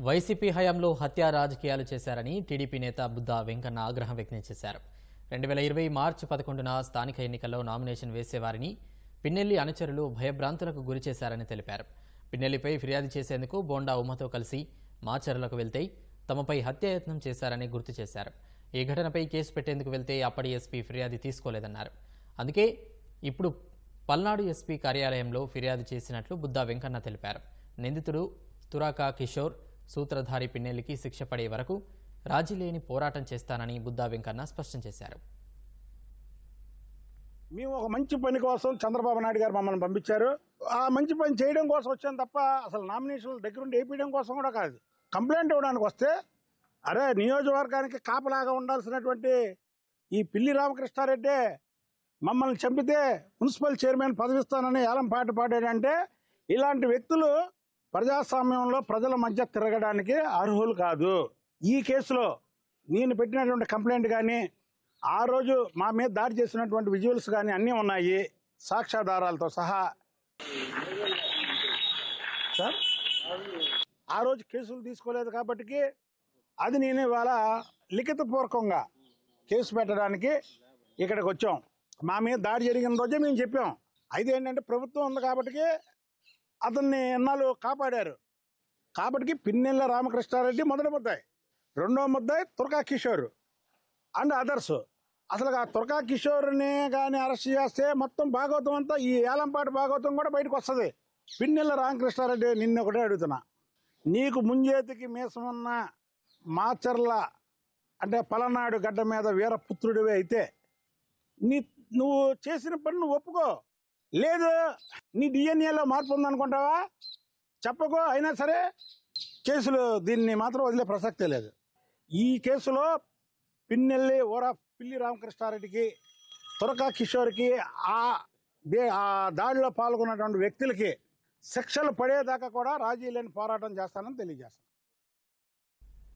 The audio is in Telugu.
వైసీపీ హయాంలో హత్యా రాజకీయాలు చేశారని టీడీపీ నేత బుద్ధా వెంకన్న ఆగ్రహం వ్యక్తం చేశారు. రెండు వేల ఇరవై మార్చి పదకొండున స్థానిక ఎన్నికల్లో నామినేషన్ వేసేవారిని పిన్నెల్లి అనుచరులు భయభ్రాంతులకు గురి చేశారని తెలిపారు. పిన్నెల్లిపై ఫిర్యాదు చేసేందుకు బోండా ఉమ్మతో కలిసి మాచర్లకు వెళ్తే తమపై హత్యాయత్నం చేశారని గుర్తు చేశారు. ఈ ఘటనపై కేసు పెట్టేందుకు వెళ్తే అప్పటి ఎస్పీ ఫిర్యాదు తీసుకోలేదన్నారు. అందుకే ఇప్పుడు పల్నాడు ఎస్పీ కార్యాలయంలో ఫిర్యాదు చేసినట్లు బుద్దా వెంకన్న తెలిపారు. నిందితుడు తురాకా కిషోర్ సూత్రధారి పిన్నెల్లికి శిక్ష పడే వరకు రాజీ లేని పోరాటం చేస్తానని బుద్ధా వెంకన్న స్పష్టం చేశారు. మేము ఒక మంచి పని కోసం చంద్రబాబు నాయుడు గారు మమ్మల్ని పంపించారు. ఆ మంచి పని చేయడం కోసం వచ్చాను తప్ప అసలు నామినేషన్లు దగ్గరుండి వేయించడం కోసం కూడా కాదు. కంప్లైంట్ ఇవ్వడానికి వస్తే అరే నియోజకవర్గానికి కాపలాగా ఉండాల్సినటువంటి ఈ పిల్లి రామకృష్ణారెడ్డి మమ్మల్ని చంపితే మున్సిపల్ చైర్మన్ పదవిస్తానని ఏలం పాట పాడాడంటే ఇలాంటి వ్యక్తులు ప్రజాస్వామ్యంలో ప్రజల మధ్య తిరగడానికి అర్హులు కాదు. ఈ కేసులో నేను పెట్టినటువంటి కంప్లైంట్ కానీ ఆ రోజు మా మీద దాడి చేసినటువంటి విజువల్స్ కానీ అన్నీ ఉన్నాయి. సాక్ష్యాధారాలతో సహా. సార్ ఆ రోజు కేసులు తీసుకోలేదు కాబట్టి అది నేను ఇవాళ లిఖితపూర్వకంగా కేసు పెట్టడానికి ఇక్కడికి వచ్చాం. మా మీద దాడి జరిగిన రోజే మేము చెప్పాం. అయితే ఏంటంటే ప్రభుత్వం ఉంది కాబట్టి అతన్ని ఎన్నాళ్ళు కాపాడారు? కాబట్టి పిన్నెల్ల రామకృష్ణారెడ్డి మొదటి ముద్దాయి. రెండో ముద్దాయి తుర్కా కిషోర్ అండ్ అదర్స్ అసలు ఆ తుర్కా కిషోర్ని కానీ అరెస్ట్ చేస్తే మొత్తం భాగవతం అంతా ఈ ఏలంపాటి భాగవతం కూడా బయటకు వస్తుంది. పిన్నెల్ల రామకృష్ణారెడ్డి నిన్న ఒకటే అడుగుతున్నా. నీకు ముంజేతికి మీసమున్న మాచర్ల అంటే పలనాడు గడ్డ మీద వీరపుత్రుడివి అయితే నీ నువ్వు చేసిన పని నువ్వు ఒప్పుకో. లేదు నీ డిఎన్ఏలో మార్పు ఉందనుకుంటావా? చెప్పకో అయినా సరే కేసులు దీన్ని మాత్రం వదిలే ప్రసక్తే లేదు. ఈ కేసులో పిన్నెల్లి ఓరా పిల్లి రామకృష్ణారెడ్డికి తురకా కిషోర్కి ఆ దే ఆ దాడిలో పాల్గొన్నటువంటి వ్యక్తులకి శిక్షలు పడేదాకా కూడా రాజీ లేని పోరాటం చేస్తానని తెలియజేస్తాను.